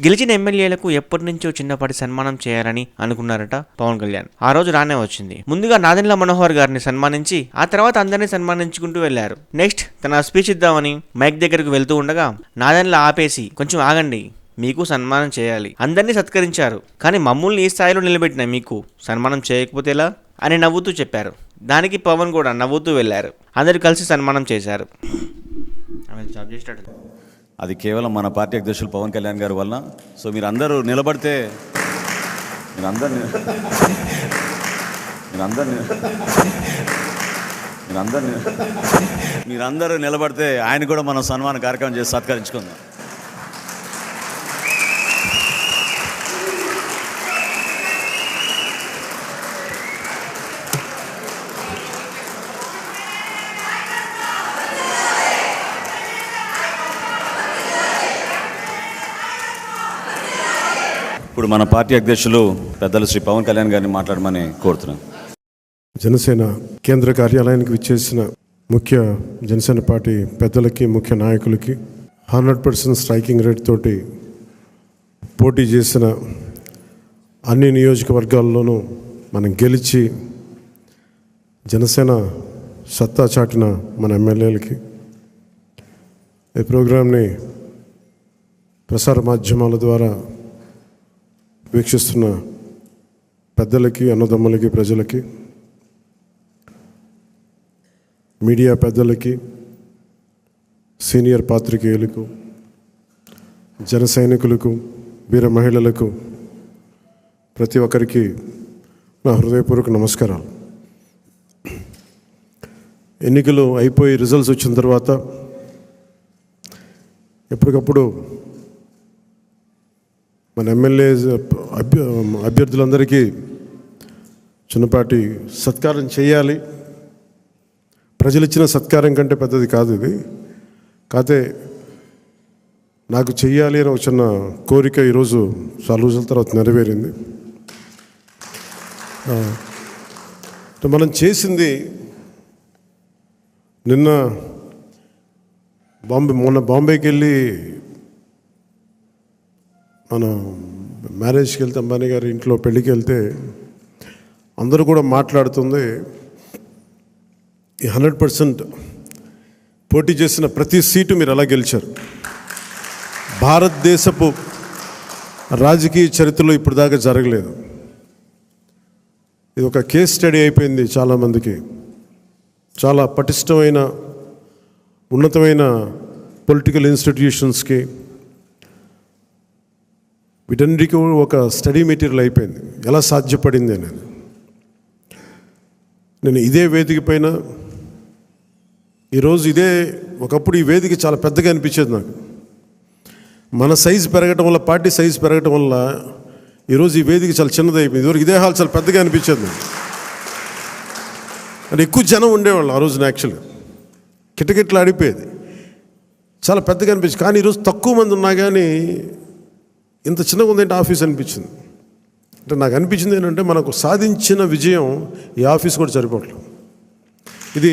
గెలిచిన ఎమ్మెల్యేలకు ఎప్పటి నుంచో చిన్నపాటి సన్మానం చేయాలని అనుకున్నారట పవన్ కళ్యాణ్. ఆ రోజు రానే వచ్చింది. ముందుగా నాదెండ్ల మనోహర్ గారిని సన్మానించి ఆ తర్వాత అందరినీ సన్మానించుకుంటూ వెళ్ళారు. నెక్స్ట్ తన స్పీచ్ ఇద్దామని మైక్ దగ్గరకు వెళ్తూ ఉండగా నాదెండ్ల ఆపేసి కొంచెం ఆగండి మీకు సన్మానం చేయాలి. అందరినీ సత్కరించారు. కానీ మమ్మల్ని ఈ స్థాయిలో నిలబెట్టిన మీకు సన్మానం చేయకపోతే ఎలా? అని నవ్వుతూ చెప్పారు. దానికి పవన్ కూడా నవ్వుతూ వెళ్ళారు అందరు కలిసి సన్మానం చేశారు. ఆమె జాబ్ చేసేటట్టు. అది కేవలం మన పార్టీ అధ్యక్షులు పవన్ కళ్యాణ్ గారి వలన. సో మీరు అందరూ నిలబడితే మీరు అందరు మీరు అందరు మీరు అందరు మీరందరూ నిలబడితే ఆయన కూడా మనం సన్మాన కార్యక్రమం చేసి సత్కరించుకుందాం. ఇప్పుడు మన పార్టీ అధ్యక్షులు పెద్దలు శ్రీ పవన్ కళ్యాణ్ గారిని మాట్లాడమని కోరుతున్నాం. జనసేన కేంద్ర కార్యాలయానికి విచ్చేసిన ముఖ్య జనసేన పార్టీ పెద్దలకి ముఖ్య నాయకులకి హండ్రెడ్ పర్సెంట్ స్ట్రైకింగ్ రేట్ తోటి పోటీ చేసిన అన్ని నియోజకవర్గాల్లోనూ మనం గెలిచి జనసేన సత్తా చాటిన మన ఎమ్మెల్యేలకి ఈ ప్రోగ్రాంని ప్రసార మాధ్యమాల ద్వారా వీక్షిస్తున్న పెద్దలకి అన్నదమ్ములకి ప్రజలకి మీడియా పెద్దలకి సీనియర్ పాత్రికేయులకు జన సైనికులకు వీర మహిళలకు ప్రతి ఒక్కరికి నా హృదయపూర్వక నమస్కారాలు. ఎన్నికలు అయిపోయి రిజల్ట్స్ వచ్చిన తర్వాత ఎప్పటికప్పుడు మన ఎమ్మెల్యే అభ్య అభ్యర్థులందరికీ చిన్నపాటి సత్కారం చేయాలి. ప్రజలు ఇచ్చిన సత్కారం కంటే పెద్దది కాదు ఇది. కాకపోతే నాకు చెయ్యాలి అని ఒక చిన్న కోరిక ఈరోజు చాలా రోజుల తర్వాత నెరవేరింది. మనం చేసింది నిన్న బాంబే మొన్న బాంబేకి వెళ్ళి మనం మ్యారేజ్కి వెళ్తే అంబానీ గారి ఇంట్లో పెళ్ళికి వెళ్తే అందరూ కూడా మాట్లాడుతుంది. ఈ హండ్రెడ్ పర్సెంట్ పోటీ చేసిన ప్రతి సీటు మీరు ఎలా గెలిచారు. భారతదేశపు రాజకీయ చరిత్రలో ఇప్పుడు దాకా జరగలేదు. ఇది ఒక కేస్ స్టడీ అయిపోయింది చాలామందికి చాలా పటిష్టమైన ఉన్నతమైన పొలిటికల్ ఇన్స్టిట్యూషన్స్కి వీటన్నిటికీ ఒక స్టడీ మెటీరియల్ అయిపోయింది. ఎలా సాధ్యపడింది అనేది. నేను ఇదే వేదిక పైన ఈరోజు ఇదే ఒకప్పుడు ఈ వేదిక చాలా పెద్దగా అనిపించేది నాకు. మన సైజు పెరగటం వల్ల పార్టీ సైజు పెరగటం వల్ల ఈరోజు ఈ వేదిక చాలా చిన్నదైపోయింది అయిపోయింది. ఇదివరకు ఇదే హాల్ చాలా పెద్దగా అనిపించేది నాకు. అంటే ఎక్కువ జనం ఉండేవాళ్ళు ఆ రోజున యాక్చువల్గా. కిటకిట్లు ఆడిపోయేది చాలా పెద్దగా అనిపించింది. కానీ ఈరోజు తక్కువ మంది ఉన్నా కానీ ఇంత చిన్నగా ఉందంటే ఆఫీస్ అనిపించింది. అంటే నాకు అనిపించింది ఏంటంటే మనకు సాధించిన విజయం ఈ ఆఫీస్ కూడా సరిపోవట్లేదు. ఇది